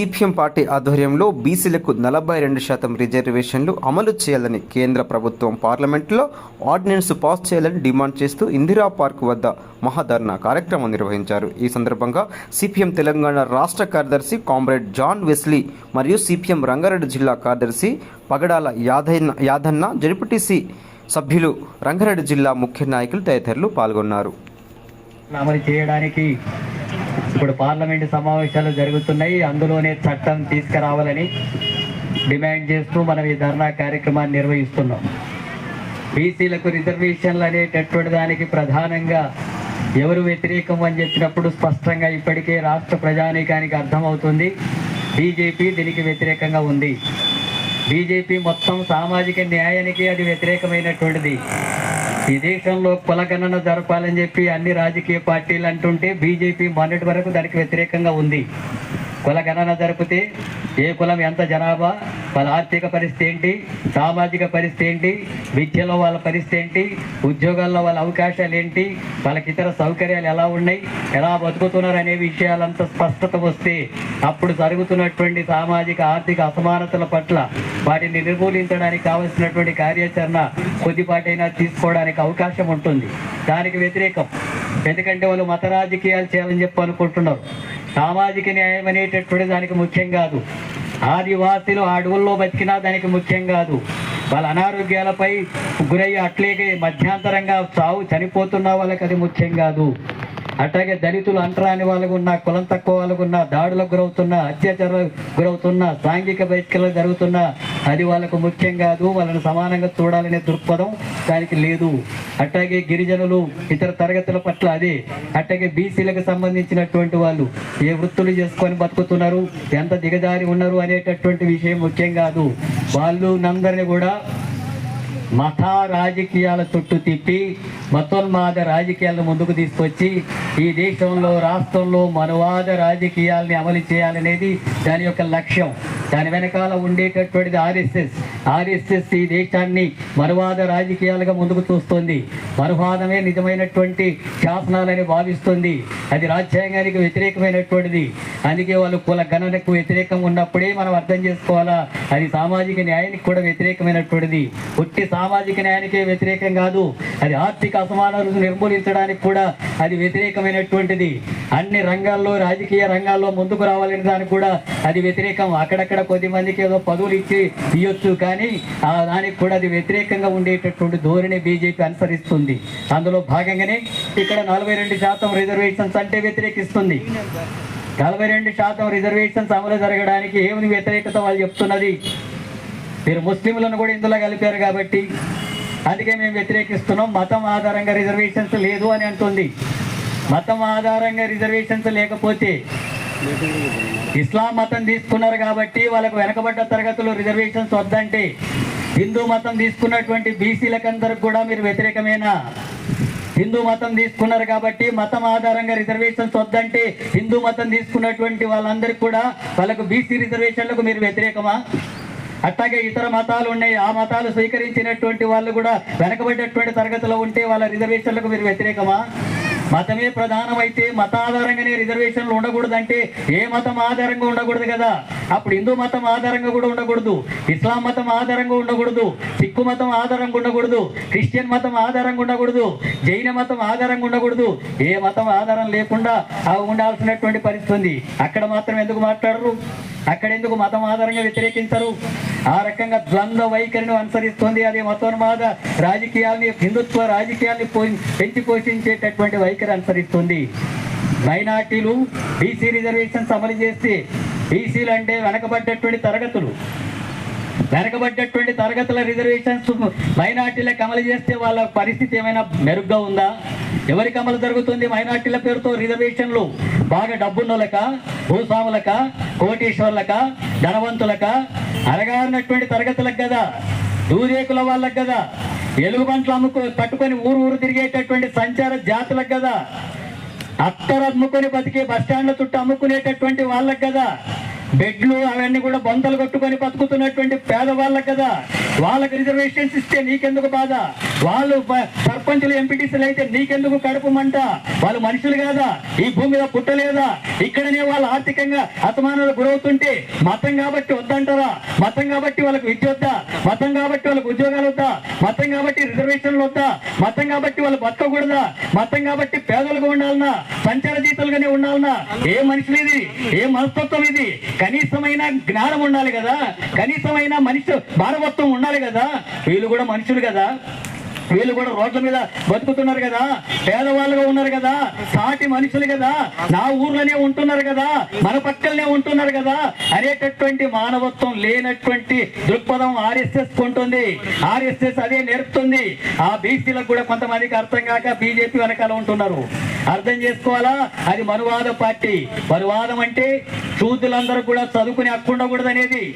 CPM party ఆధ్వర్యంలో బీసీలకు నలభై రెండు శాతం రిజర్వేషన్లు అమలు చేయాలని కేంద్ర ప్రభుత్వం పార్లమెంట్లో ఆర్డినెన్స్ పాస్ చేయాలని డిమాండ్ చేస్తూ ఇందిరా పార్క్ వద్ద మహాధర్నా కార్యక్రమం నిర్వహించారు. ఈ సందర్భంగా సిపిఎం తెలంగాణ రాష్ట్ర కార్యదర్శి కామ్రేడ్ జాన్ వెస్లీ మరియు సిపిఎం రంగారెడ్డి జిల్లా కార్యదర్శి పగడాల యాదన్న యాదన్న జడ్పీటీసీ సభ్యులు రంగారెడ్డి జిల్లా ముఖ్య నాయకులు తదితరులు పాల్గొన్నారు. అమలు చేయడానికి ఇప్పుడు పార్లమెంటు సమావేశాలు జరుగుతున్నాయి. అందులోనే చట్టం తీసుకురావాలని డిమాండ్ చేస్తూ మనం ఈ ధర్నా కార్యక్రమాన్ని నిర్వహిస్తున్నాం. బీసీలకు రిజర్వేషన్లు అనేటటువంటి దానికి ప్రధానంగా ఎవరు వ్యతిరేకం అని చెప్పినప్పుడు స్పష్టంగా ఇప్పటికే రాష్ట్ర ప్రజానీకానికి అర్థమవుతుంది. బీజేపీ దీనికి వ్యతిరేకంగా ఉంది. బీజేపీ మొత్తం సామాజిక న్యాయానికి అది వ్యతిరేకమైనటువంటిది. ఈ దేశంలో కులగణన జరపాలని చెప్పి అన్ని రాజకీయ పార్టీలు అంటుంటే బీజేపీ మొన్నటి వరకు దానికి వ్యతిరేకంగా ఉంది. కులగణన జరిపితే ఏ కులం ఎంత జనాభా వాళ్ళ ఆర్థిక పరిస్థితి ఏంటి? సామాజిక పరిస్థితి ఏంటి? విద్యలో వాళ్ళ పరిస్థితి ఏంటి? ఉద్యోగాల్లో వాళ్ళ అవకాశాలు ఏంటి? వాళ్ళకి ఇతర సౌకర్యాలు ఎలా ఉన్నాయి? ఎలా బతుకుతున్నారు అనే విషయాలంతా స్పష్టత వస్తే అప్పుడు జరుగుతున్నటువంటి సామాజిక ఆర్థిక అసమానతల పట్ల వాటిని నిర్మూలించడానికి కావలసినటువంటి కార్యాచరణ కొద్దిపాటైనా తీసుకోవడానికి అవకాశం ఉంటుంది. దానికి వ్యతిరేకం. ఎందుకంటే వాళ్ళు మత రాజకీయాలు చేయాలని చెప్పి అనుకుంటున్నారు. సామాజిక న్యాయం అనేటటువంటి దానికి ముఖ్యం కాదు. ఆదివాసీలు అడవుల్లో బతికినా దానికి ముఖ్యం కాదు. వాళ్ళ అనారోగ్యాలపై గురయ్యి అట్లేగే మధ్యాంతరంగా చావు చనిపోతున్న వాళ్ళకి అది ముఖ్యం కాదు. అట్లాగే దళితులు అంటరాని వాళ్ళకు ఉన్న కులం తక్కువ వాళ్ళకు ఉన్న దాడులకు గురవుతున్న అత్యాచారాలకు గురవుతున్న సాంఘిక బహిష్కరణ జరుగుతున్న అది వాళ్ళకు ముఖ్యం కాదు వాళ్ళని సమానంగా చూడాలనే దృక్పథం దానికి లేదు. అట్లాగే గిరిజనులు ఇతర తరగతుల పట్ల అదే. అట్లాగే బీసీలకు సంబంధించినటువంటి వాళ్ళు ఏ వృత్తులు చేసుకొని బతుకుతున్నారు ఎంత దిగజారి ఉన్నారు అనేటటువంటి విషయం ముఖ్యం కాదు. వాళ్ళు నందరిని కూడా మత రాజకీయాల చుట్టూ తిప్పి మతోన్మాద రాజకీయాలను ముందుకు తీసుకొచ్చి ఈ దేశంలో రాష్ట్రంలో మనువాద రాజకీయాల్ని అమలు చేయాలనేది దాని యొక్క లక్ష్యం. దాని వెనకాల ఉండేటటువంటిది ఆర్ఎస్ఎస్. ఆర్ఎస్ఎస్ ఈ దేశాన్ని మనువాద రాజకీయాలుగా ముందుకు చూస్తుంది. మనువాదమే నిజమైనటువంటి శాసనాలని భావిస్తుంది. అది రాజ్యాంగానికి వ్యతిరేకమైనటువంటిది. అందుకే వాళ్ళు కుల గణనకు వ్యతిరేకం ఉన్నప్పుడే మనం అర్థం చేసుకోవాలా? అది సామాజిక న్యాయానికి కూడా వ్యతిరేకమైనటువంటిది. ఒట్టి సామాజిక న్యాయానికే వ్యతిరేకం కాదు. అది ఆర్థిక అసమానాలను నిర్మూలించడానికి కూడా అది వ్యతిరేకమైనటువంటిది. అన్ని రంగాల్లో రాజకీయ రంగాల్లో ముందుకు రావాలని దానికి కూడా అది వ్యతిరేకం. అక్కడక్కడ కొద్ది మందికి ఏదో పదవులు ఇచ్చి ఇవ్వచ్చు కానీ కానీ దానికి కూడా అది వ్యతిరేకంగా ఉండేటటువంటి ధోరణి బీజేపీ అనుసరిస్తుంది. అందులో భాగంగానే ఇక్కడ నలభై రెండు శాతం రిజర్వేషన్స్ అంటే వ్యతిరేకిస్తుంది. నలభై రెండు శాతం రిజర్వేషన్స్ అమలు జరగడానికి ఏమి వ్యతిరేకత వాళ్ళు చెప్తున్నది? మీరు ముస్లింలను కూడా ఇందులో కలిపారు కాబట్టి అందుకే మేము వ్యతిరేకిస్తున్నాం. మతం ఆధారంగా రిజర్వేషన్స్ లేదు అని అంటుంది. మతం ఆధారంగా రిజర్వేషన్స్ లేకపోతే ఇస్లాం మతం తీసుకున్నారు కాబట్టి వాళ్ళకు వెనకబడ్డ తరగతులు రిజర్వేషన్స్ వద్దంటే హిందూ మతం తీసుకున్నటువంటి బీసీలకందరికి కూడా మీరు వ్యతిరేకమేనా? హిందూ మతం తీసుకున్నారు కాబట్టి మతం ఆధారంగా రిజర్వేషన్స్ వద్దంటే హిందూ మతం తీసుకున్నటువంటి వాళ్ళందరికీ కూడా వాళ్ళకు బీసీ రిజర్వేషన్లకు మీరు వ్యతిరేకమా? అట్లాగే ఇతర మతాలు ఉన్నాయి ఆ మతాలు స్వీకరించినటువంటి వాళ్ళు కూడా వెనకబడ్డటువంటి తరగతిలో ఉంటే వాళ్ళ రిజర్వేషన్లకు మీరు వ్యతిరేకమా? మతమే ప్రధానమైతే మత ఆధారంగానే రిజర్వేషన్లు ఉండకూడదంటే ఏ మతం ఆధారంగా ఉండకూడదు కదా? అప్పుడు హిందూ మతం ఆధారంగా కూడా ఉండకూడదు ఇస్లాం మతం ఆధారంగా ఉండకూడదు సిక్కు మతం ఆధారంగా ఉండకూడదు క్రిస్టియన్ మతం ఆధారంగా ఉండకూడదు జైన మతం ఆధారంగా ఉండకూడదు. ఏ మతం ఆధారం లేకుండా అవి ఉండాల్సినటువంటి పరిస్థితి ఉంది. అక్కడ మాత్రం ఎందుకు మాట్లాడరు? అక్కడెందుకు మతం ఆధారంగా వ్యతిరేకించరు? ఆ రకంగా ద్వంద్వ వైఖరిని అనుసరిస్తుంది. అదే మతోన్మాద రాజకీయాల్ని హిందుత్వ రాజకీయాల్ని పెంచి పోషించేటటువంటి వైఖరి అనుసరిస్తుంది. మైనార్టీలు బీసీ రిజర్వేషన్స్ అమలు చేస్తే బీసీలు అంటే వెనకబడ్డటువంటి తరగతులు. వెనకబడ్డటువంటి తరగతుల రిజర్వేషన్స్ మైనార్టీలకు అమలు చేస్తే వాళ్ళ పరిస్థితి ఏమైనా మెరుగ్గా ఉందా? ఎవరికి అమలు జరుగుతుంది మైనార్టీల పేరుతో రిజర్వేషన్లు? బాగా డబ్బున్నోళ్ళక భూస్వాములక కోటీశ్వర్లక ధనవంతులక అరగారినటువంటి తరగతులకు కదా దూరేకుల వాళ్ళకి కదా ఎలుగు పంటలు అమ్ముకో పట్టుకొని ఊరు ఊరు తిరిగేటటువంటి సంచార జాతులకు కదా అత్తరు అమ్ముకొని బతికే బస్ స్టాండ్ల చుట్టూ అమ్ముకునేటటువంటి వాళ్ళకి కదా బెడ్లు అవన్నీ కూడా బొంతలు కొట్టుకొని బతుకుతున్నటువంటి పేదవాళ్ళకు కదా. వాళ్ళకి రిజర్వేషన్స్ ఇస్తే నీకెందుకు బాధ? వాళ్ళు సర్పంచులు ఎంపీటీసీలు అయితే నీకెందుకు కడుపుమంట వాళ్ళు మనుషులు కాదా? ఈ భూమి మీద పుట్టలేదా? ఇక్కడనే వాళ్ళు ఆర్థికంగా అసమానాలు గురవుతుంటే మతం కాబట్టి వద్దంటారా? మతం కాబట్టి వాళ్ళకి విద్య వద్దా? మతం కాబట్టి వాళ్ళకి ఉద్యోగాలు వద్దా? మతం కాబట్టి రిజర్వేషన్లు వద్దా మతం కాబట్టి వాళ్ళు బతకకూడదా? మతం కాబట్టి పేదలుగా ఉండాలన్నా సంచార జీతాలుగానే ఉండాలన్నా ఏ మనుషులు ఇది ఏ మనస్తత్వం ఇది? కనీసమైన జ్ఞానం ఉండాలి కదా. కనీసమైన మనిషి భారవత్వం ఉండాలి కదా. వీళ్ళు కూడా మనుషులు కదా. వీళ్ళు కూడా రోడ్ల మీద బతుకుతున్నారు కదా. పేదవాళ్ళుగా ఉన్నారు కదా. సాటి మనుషులు కదా. నా ఊర్లోనే ఉంటున్నారు కదా. మన పక్కలనే ఉంటున్నారు కదా. అనేటటువంటి మానవత్వం లేనటువంటి దృక్పథం ఆర్ఎస్ఎస్ ఉంటుంది ఆర్ఎస్ఎస్ అదే నేర్పుతుంది. ఆ బీసీలకు కూడా కొంతమందికి అర్థం కాక బీజేపీ వెనకాల ఉంటున్నారు. అర్థం చేసుకోవాలా? అది మనువాద పార్టీ. మనువాదం అంటే చూతులందరూ కూడా చదువుకుని హక్కు ఉండకూడదు అనేది